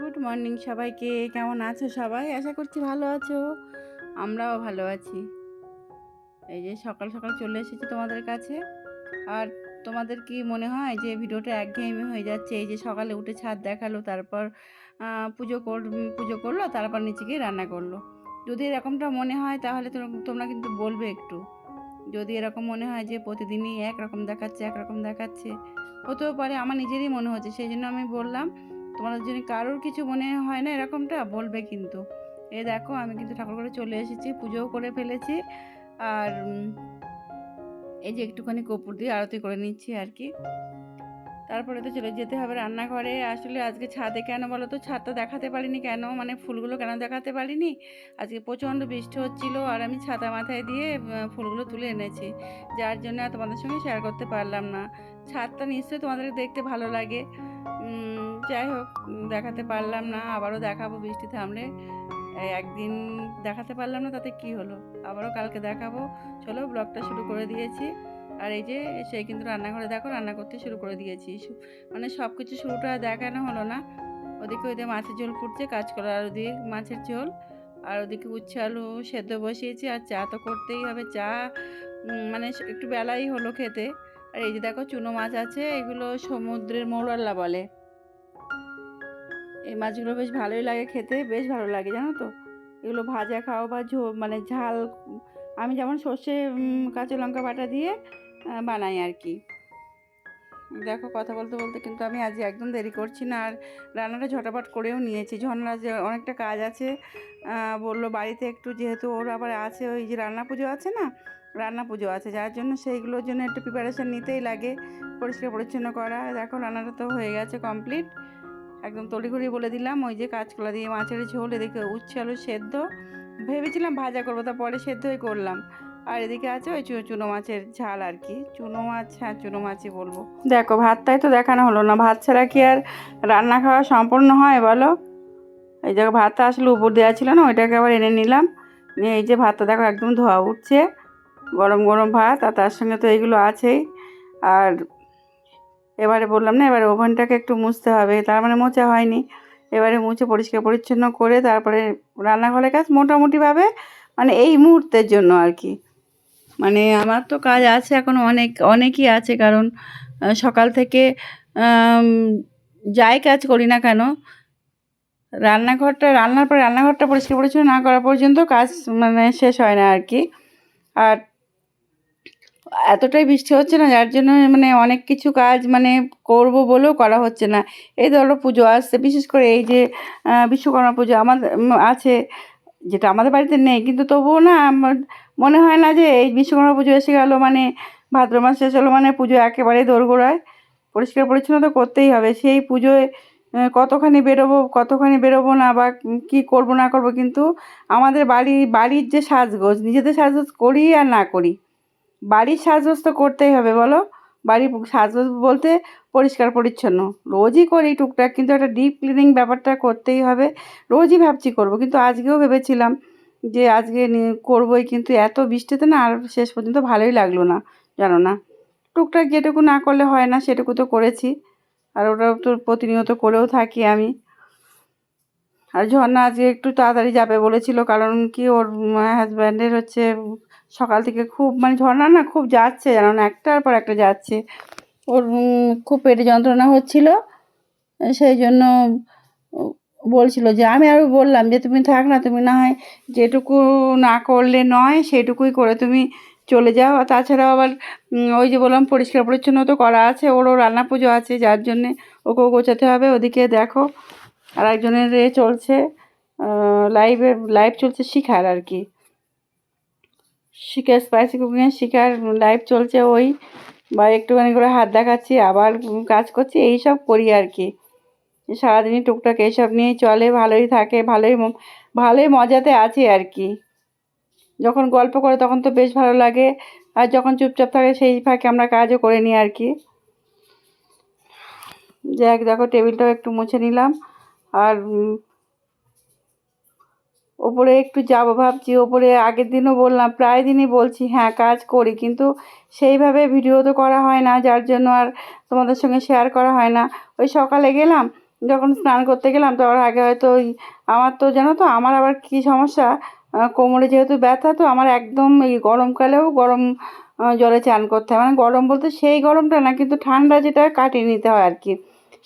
Good morning সবাইকে। কেমন আছো সবাই? আশা করছি ভালো আছো। আমরাও ভালো আছি। এই যে সকাল সকাল চলে এসেছি তোমাদের কাছে। আর তোমাদের কি মনে হয় যে ভিডিওটা একঘেয়েমি হয়ে যাচ্ছে? এই যে সকালে উঠে ছাদ দেখাল, তারপর পুজো কর, পুজো করল, তারপর নিচে গিয়ে রান্না করল। যদি এরকমটা মনে হয় তাহলে তোম- তোমরা কিন্তু বলবে একটু। যদি এরকম মনে হয় যে প্রতিদিনই একরকম দেখাচ্ছে একরকম দেখাচ্ছে, হতেও পারে। আমার নিজেরই মনে হচ্ছে, সেই জন্য আমি বললাম তোমাদের জন্য কারোর কিছু মনে হয় না এরকমটা, বলবে কিন্তু। এ দেখো, আমি কিন্তু ঠাকুর করে চলে এসেছি, পুজোও করে ফেলেছি। আর এই যে একটুখানি কপুর দিয়ে আরতি করে নিচ্ছি আর কি। তারপরে তো চলে যেতে হবে রান্নাঘরে। আসলে আজকে ছাদে কেন বলো তো? ছাদটা দেখাতে পারিনি কেন? মানে ফুলগুলো কেন দেখাতে পারিনি? আজকে প্রচণ্ড বৃষ্টি হচ্ছিল আর আমি ছাতা মাথায় দিয়ে ফুলগুলো তুলে এনেছি। যার জন্য তোমাদের সঙ্গে শেয়ার করতে পারলাম না। ছাদটা নিশ্চয়ই তোমাদের দেখতে ভালো লাগে। যাই হোক দেখাতে পারলাম না, আবারও দেখাবো বৃষ্টি থামলে। একদিন দেখাতে পারলাম না, তাতে কি হলো? আবারও কালকে দেখাবো। চলো ব্লগটা শুরু করে দিয়েছি। আর এই যে, সে কিন্তু রান্নাঘরে দেখো, রান্না করতে শুরু করে দিয়েছি। মানে সব কিছু শুরুটা দেখানো হলো না। ওদিকে ওইদিকে মাছের ঝোল ফুটছে কাঁচকলা আর ওদিকে মাছের ঝোল। আর ওদিকে উচ্ছে আলু সেদ্ধ বসিয়েছি, আর চা তো করতেই হবে। চা মানে একটু বেলাই হলো খেতে। আর এই যে দেখো চুনো মাছ আছে, এগুলো সমুদ্রের মৌরল্লা বলে। এই মাছগুলো বেশ ভালোই লাগে খেতে, বেশ ভালো লাগে, জানো তো? এগুলো ভাজা খাও বা ঝো মানে ঝাল, আমি যেমন সর্ষে কাঁচা লঙ্কা বাটা দিয়ে বানাই আর কি। দেখো কথা বলতে বলতে কিন্তু আমি আজ একদম দেরি করছি না, আর রান্নাটা ঝটাপট করেও নিয়েছি। ঝর্ণা যে অনেকটা কাজ আছে বলল বাড়িতে একটু, যেহেতু ওর আবার আছে, ওই যে রান্না পুজো আছে না রান্না পুজো আছে, যার জন্য সেইগুলোর জন্য একটু প্রিপারেশান নিতেই লাগে। পরিষ্কার পরিচ্ছন্ন করা। দেখো, রান্নাটা তো হয়ে গেছে কমপ্লিট একদম তড়িঘড়ি বলে দিলাম, ওই যে কাঁচকলা দিয়ে মাছের ঝোল, এদিকে উচ্ছে, আলু সেদ্ধ। ভেবেছিলাম ভাজা করব তা পরে সেদ্ধই করলাম। আর এদিকে আছে ওই চুনো মাছের ঝাল আর কি। চুনো মাছ হ্যাঁ চুনো মাছই বলব। দেখো, ভাতটাই তো দেখানো হলো না। ভাত ছাড়া কি আর রান্না খাওয়া সম্পূর্ণ হয় বলো? এই জায়গায় ভাতটা আসলে উপর দেওয়া ছিল না, ওইটাকে আবার এনে নিলাম। নিয়ে এই যে ভাতটা, দেখো, একদম ধোয়া উঠছে। গরম গরম ভাত, আর তার সঙ্গে তো এইগুলো আছেই। আর এবারে বললাম না, এবারে ওভেনটাকে একটু মুছতে হবে, তার মানে মোচা হয়নি। এবারে মুছে পরিষ্কার পরিচ্ছন্ন করে তারপরে রান্নাঘরের কাজ মোটামুটিভাবে মানে এই মুহূর্তের জন্য আর কি। মানে আমার তো কাজ আছে এখন অনেক, অনেকই আছে, কারণ সকাল থেকে যাই কাজ করি না কেন, রান্নাঘরটা, রান্নার পর রান্নাঘরটা পরিষ্কার পরিচ্ছন্ন না করা পর্যন্ত কাজ মানে শেষ হয় না আর কি। আর এতটাই বৃষ্টি হচ্ছে না, যার জন্য মানে অনেক কিছু কাজ মানে করব বলেও করা হচ্ছে না। এই ধরো পুজো আসছে, বিশেষ করে এই যে বিশ্বকর্মা পুজো আমাদের আছে, যেটা আমাদের বাড়িতে নেই, কিন্তু তবুও না আমার মনে হয় না যে এই বিশ্বকর্মা পুজো এসে গেল মানে ভাদ্র মাস শেষ হলো মানে পুজো একেবারে দোরগোড়ায়। পরিষ্কার পরিচ্ছন্ন তো করতেই হবে, সেই পুজোয় কতখানি বেরোবো কতখানি বেরোবো না বা কী করব না করব, কিন্তু আমাদের বাড়ি, বাড়ির যে সাজগোজ, নিজেদের সাজগোজ করি আর না করি বাড়ির সাজগোজ তো করতেই হবে, বলো? বাড়ি সাজগোজ বলতে পরিষ্কার, পরিচ্ছন্ন। রোজই করি টুকটাক, কিন্তু একটা ডিপ ক্লিনিং ব্যাপারটা করতেই হবে। রোজই ভাবছি করব, কিন্তু আজকেও ভেবেছিলাম যে আজকে করবোই, কিন্তু এত বৃষ্টিতে না আর শেষ পর্যন্ত ভালোই লাগল না, জানো না? টুকটাক যেটুকু না করলে হয় না, সেটুকু তো করেছি। আর ওটা তো প্রতিনিয়ত করেও থাকি আমি। আর ঝর্ণা আজকে একটু তাড়াতাড়ি যাবে বলেছিল, কারণ কি ওর হাজব্যান্ডের হচ্ছে সকাল থেকে খুব মানে ঝর্ণা না খুব যাচ্ছে জানো না, একটার পর একটা যাচ্ছে। ওর খুব পেটে যন্ত্রণা হচ্ছিল। সেই জন্য বলছিল যে, আমি আরও বললাম যে, তুমি থাক না, তুমি না হয় যেটুকু না করলে নয়, সেটুকুই করে তুমি চলে যাও। আর তাছাড়াও আবার ওই যে বললাম পরিষ্কার পরিচ্ছন্ন তো করা আছে ওরও রান্না পুজো আছে, যার জন্যে ওকেও গোছাতে হবে। ওদিকে দেখো আর একজনের এ চলছে লাইভে লাইভ চলছে শিখার আর কি। শিখার স্পাইসি কুকিংয়ের শিখার লাইভ চলছে ওই। বা একটুখানি করে হাত দেখাচ্ছি, আবার কাজ করছি এই সব করি আর কি। সারাদিনই টুকটাক এইসব নিয়েই চলে, ভালোই থাকে, ভালোই ভালোই মজাতে আছে আর কি। যখন গল্প করে তখন তো বেশ ভালো লাগে, আর যখন চুপচাপ থাকে সেই ফাঁকে আমরা কাজও করে নিই আর কি। যাক দেখো টেবিলটাও একটু মুছে নিলাম। আর ওপরে একটু যাব ভাবছি, ওপরে আগের দিনও বললাম, প্রায় দিনই বলছি হ্যাঁ কাজ করি, কিন্তু সেইভাবে ভিডিও তো করা হয় না, যার জন্য আর তোমাদের সঙ্গে শেয়ার করা হয় না। ওই সকালে গেলাম, যখন স্নান করতে গেলাম তো আগে হয়তো ওই আমার তো জানো তো, আমার আবার কী সমস্যা? কোমরে যেহেতু ব্যথা, তো আমার একদম এই গরমকালেও গরম জলে চান করতে হয়। মানে গরম বলতে সেই গরমটা না, কিন্তু ঠান্ডা যেটা কাটিয়ে নিতে হয় আর কি।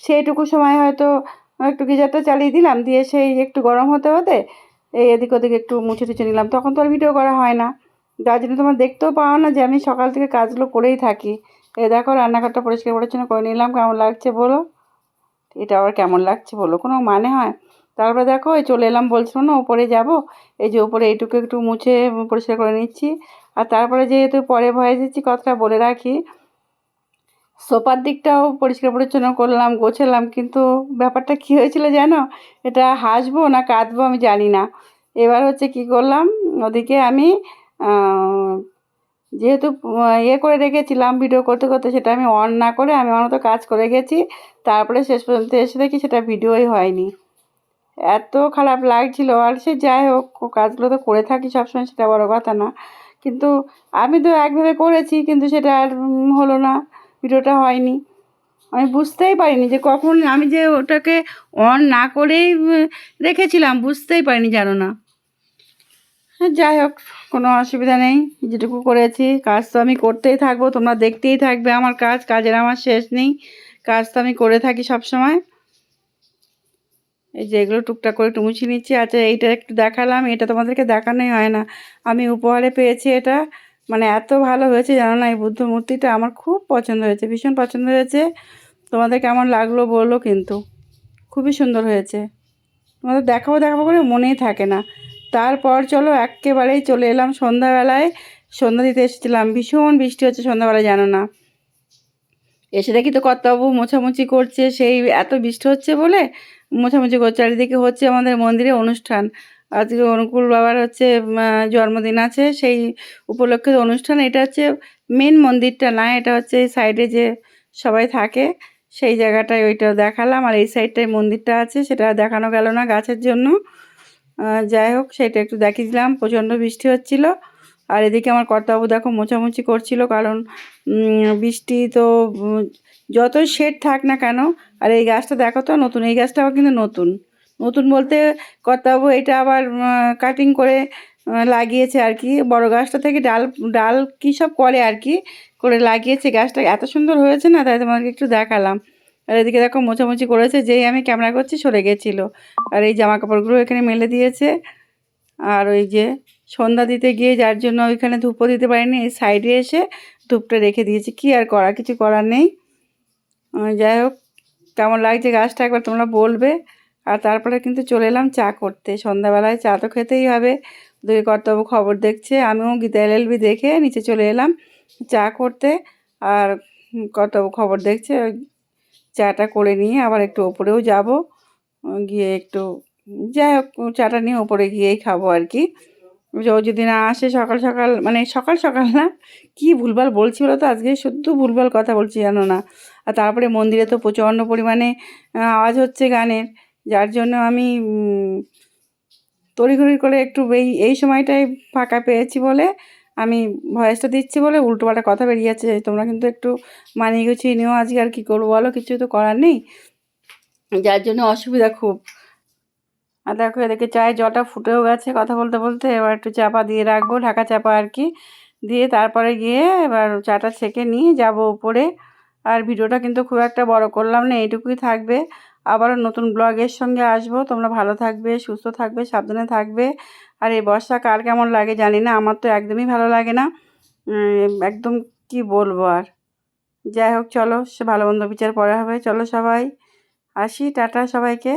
সেইটুকু সময় হয়তো একটু গিজারটা চালিয়ে দিলাম, দিয়ে সেই একটু গরম হতে হতে এই এদিক ওদিক একটু মুছে টুছে নিলাম। তখন তো আর ভিডিও করা হয় না। যার জন্য তোমার দেখতেও পাও না যে আমি সকাল থেকে কাজগুলো করেই থাকি। এ দেখো রান্নাঘরটা পরিষ্কার পরিচ্ছন্ন করে নিলাম। কেমন লাগছে বলো? এটা আবার কেমন লাগছে বলো? কোনো মানে হয়? তারপরে দেখো এই চলে এলাম বলছিল না ওপরে যাব। এই যে ওপরে এইটুকু একটু মুছে পরিষ্কার করে নিচ্ছি। আর তারপরে যেহেতু পরে ভয়ে দিচ্ছি কথাটা বলে রাখি। সোফার দিকটাও পরিষ্কার পরিচ্ছন্ন করলাম, গোছালাম, কিন্তু ব্যাপারটা কী হয়েছিল জানো? এটা হাসবো না কাঁদবো আমি জানি না। এবার হচ্ছে কি করলাম, ওদিকে আমি যেহেতু ইয়ে করে রেখেছিলাম ভিডিও করতে করতে, সেটা আমি অন না করে আমি আমার মতো কাজ করে গেছি, তারপরে শেষ পর্যন্ত এসে দেখি সেটা ভিডিওই হয়নি। এত খারাপ লাগছিল, আর সে যাই হোক কাজগুলো তো করে থাকি সবসময়, সেটা বড় কথা না। কিন্তু আমি তো একভাবে করেছি, কিন্তু সেটা আর হলো না। ভিডিওটা হয়নি। আমি বুঝতেই পারিনি যে কখন আমি যে ওটাকে অন না করেই রেখেছিলাম, বুঝতেই পারিনি জানো না। হ্যাঁ যাই হোক, কোনো অসুবিধা নেই, যেটুকু করেছি, কাজ তো আমি করতেই থাকব, তোমরা দেখতেই থাকবে আমার কাজ, কাজের আমার শেষ নেই, কাজ তো আমি করে থাকি সব সময় এই যে এগুলো টুকটাক করে একটু মুছে নিচ্ছি আচ্ছা এইটা একটু দেখালাম, এটা তোমাদেরকে দেখানোই হয় না। আমি উপহারে পেয়েছি এটা মানে এত ভালো হয়েছে জানো না, এই বুদ্ধ মূর্তিটা আমার খুব পছন্দ হয়েছে, ভীষণ পছন্দ হয়েছে। তোমাদের কেমন লাগল বলল কিন্তু, খুবই সুন্দর হয়েছে। তোমাদের দেখাবো দেখাবো করে মনেই থাকে না। তারপর চলো একেবারেই চলে এলাম সন্ধ্যাবেলায়। সন্ধ্যা দিতে এসেছিলাম, ভীষণ বৃষ্টি হচ্ছে সন্ধ্যাবেলায় জানো না। এসে দেখি তো কর্তাবাবু মোছামুছি করছে, সেই এত বৃষ্টি হচ্ছে বলে মোছামুছি করছে, চারিদিকে হচ্ছে আমাদের মন্দিরে অনুষ্ঠান। আজকে অনুকূল বাবার হচ্ছে জন্মদিন আছে। সেই উপলক্ষে অনুষ্ঠান, এটা হচ্ছে মেন মন্দিরটা না, এটা হচ্ছে এই সাইডে যে সবাই থাকে, সেই জায়গাটায় ওইটা দেখালাম। আর এই সাইডটায় মন্দিরটা আছে, সেটা দেখানো গেল না গাছের জন্য। যাই হোক, সেটা একটু দেখিয়ে দিলাম প্রচণ্ড বৃষ্টি হচ্ছিল। আর এদিকে আমার কর্তাবাবু দেখো মোছামুছি করছিল, কারণ বৃষ্টি তো যতই শেড থাক না কেন, আর এই গাছটা দেখো তো, নতুন, এই গাছটাও কিন্তু নতুন। নতুন বলতে কর্তাবাবু এটা আবার কাটিং করে লাগিয়েছে আর কি। বড় গাছটা থেকে ডাল ডাল কী সব করে আর কি, করে লাগিয়েছে গাছটা। এত সুন্দর হয়েছে না? তাই তোমাকে একটু দেখালাম। আর এদিকে দেখো মোছামুছি করেছে, যেই আমি ক্যামেরা করছি সরে গেছিল। আর এই জামা কাপড়গুলো এখানে মেলে দিয়েছে। আর ওই যে সন্ধ্যা দিতে গিয়ে যার জন্য ওইখানে ধূপও দিতে পারিনি, এই সাইডে এসে ধূপটা রেখে দিয়েছি। কি আর করা, কিছু করার নেই। যাই হোক, কেমন লাগছে গাছটা একবার তোমরা বলবে। আর তারপরে কিন্তু চলে এলাম চা করতে। সন্ধ্যাবেলায় চা তো খেতেই হবে। দুই কর্তব্য খবর দেখছে। আমিও গীতা এলএলবি দেখে নিচে চলে এলাম চা করতে। আর কর্তব্য খবর দেখছে চাটা করে নিয়ে আবার একটু ওপরেও যাব। গিয়ে একটু যাই হোক, চাটা নিয়ে ওপরে গিয়েই খাব আর কি। ও যদি না আসে সকাল সকাল মানে সকাল সকাল না, কি ভুলভাল বলছি বলো তো? আজকে শুদ্ধ ভুলভাল কথা বলছি, জানো না। আর তারপরে মন্দিরে তো প্রচণ্ড পরিমাণে আওয়াজ হচ্ছে গানের। যার জন্য আমি তড়িঘড়ি করে একটু এই এই সময়টায় ফাঁকা পেয়েছি বলে আমি ভয়েসটা দিচ্ছি বলে উল্টোপাল্টা কথা বেরিয়ে যাচ্ছে তোমরা কিন্তু একটু মানিয়ে গুছিয়ে নিও আজকে আর কী করব বলো? কিছু তো করার নেই। যার জন্য অসুবিধা খুব। আর দেখো এদিকে চায়ের জলটা ফুটেও গেছে কথা বলতে বলতে। এবার একটু চাপা দিয়ে রাখব, ঢাকা চাপা আর কি। দিয়ে তারপরে গিয়ে এবার চাটা ছেঁকে নিয়ে যাব উপরে। আর ভিডিওটা কিন্তু খুব একটা বড় করলাম না, এইটুকুই থাকবে। আবারও নতুন ব্লগের সঙ্গে আসব। তোমরা ভালো থাকবে, সুস্থ থাকবে, সাবধানে থাকবে। আর এই বর্ষা কার কেমন লাগে জানি না, আমার তো একদমই ভালো লাগে না। একদম কি বলব আর। যাই হোক, চলো, সে ভালো মন্দ বিচার পরে হবে। চলো সবাই, আসি, টাটা সবাইকে।